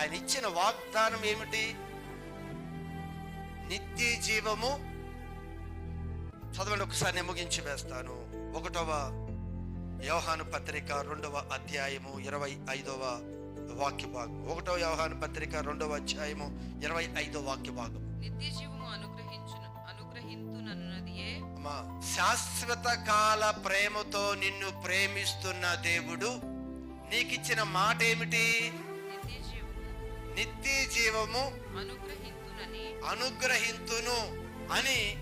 ఆయన ఇచ్చిన వాగ్దానం ఏమిటి? నిత్య జీవము. చదవండి ఒకసారి నేను ముగించి వేస్తాను. ఒకటవ యోహాను పత్రిక రెండవ అధ్యాయము ఇరవై ఐదవ వాక్య భాగం ఒకటవ యోహాను పత్రిక రెండవ అధ్యాయము ఇరవై ఐదవ వాక్య భాగం నిత్య జీవము అనుగ్రహించును అనుగ్రహింతునన్నదియే. అమ్మా శాశ్వత కాల ప్రేమతో నిన్ను ప్రేమిస్తున్న దేవుడు నీకిచ్చిన మాట ఏమిటి నిత్య జీవము అనుగ్రహింతునని అనుగ్రహింతును అని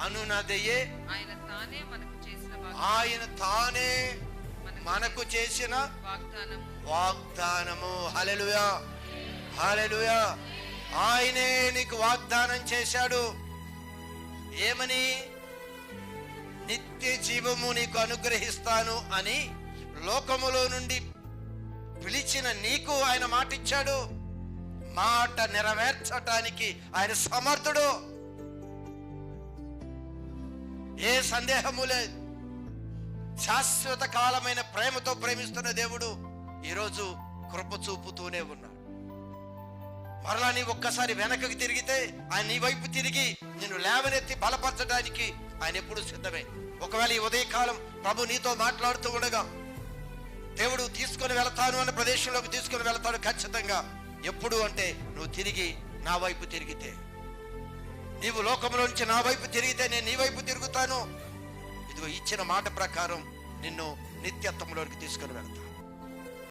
అనునదయే ఆయన తానే మనకు చేసిన ఆయన తానే మనకు చేసిన వాగ్దానము. వాగ్దానము. హల్లెలూయా. ఆయనే నీకు వాగ్దానం చేశాడు. ఏమని? నిత్య జీవము నీకు అనుగ్రహిస్తాను అని లోకములో నుండి ఇచ్చిన నీకు ఆయన మాట ఇచ్చాడు మాట నెరవేర్చటానికి ఆయన సమర్థుడు. ఏ సందేహము లేదు. శాశ్వత కాలమైన ప్రేమతో ప్రేమిస్తున్న దేవుడు ఈరోజు కృప చూపుతూనే ఉన్నాడు. మరలా నీ ఒక్కసారి వెనకకి తిరిగితే ఆయన నీ వైపు తిరిగి నిన్ను లేవనెత్తి బలపరచడానికి ఆయన ఎప్పుడు సిద్ధమే. ఒకవేళ ఈ ఉదయకాలం ప్రభు నీతో మాట్లాడుతూ ఉండగా తీసుకొని వెళతాను అన్న ప్రదేశంలోకి తీసుకొని వెళతాడు ఖచ్చితంగా. ఎప్పుడు అంటే నువ్వు తిరిగి నా వైపు తిరిగితే. నీవు లోకంలోంచి నా వైపు తిరిగితే నేను నీ వైపు తిరుగుతాను. ఇదిగో ఇచ్చిన మాట ప్రకారం నిన్ను నిత్యత్వంలోకి తీసుకొని వెళ్తాను.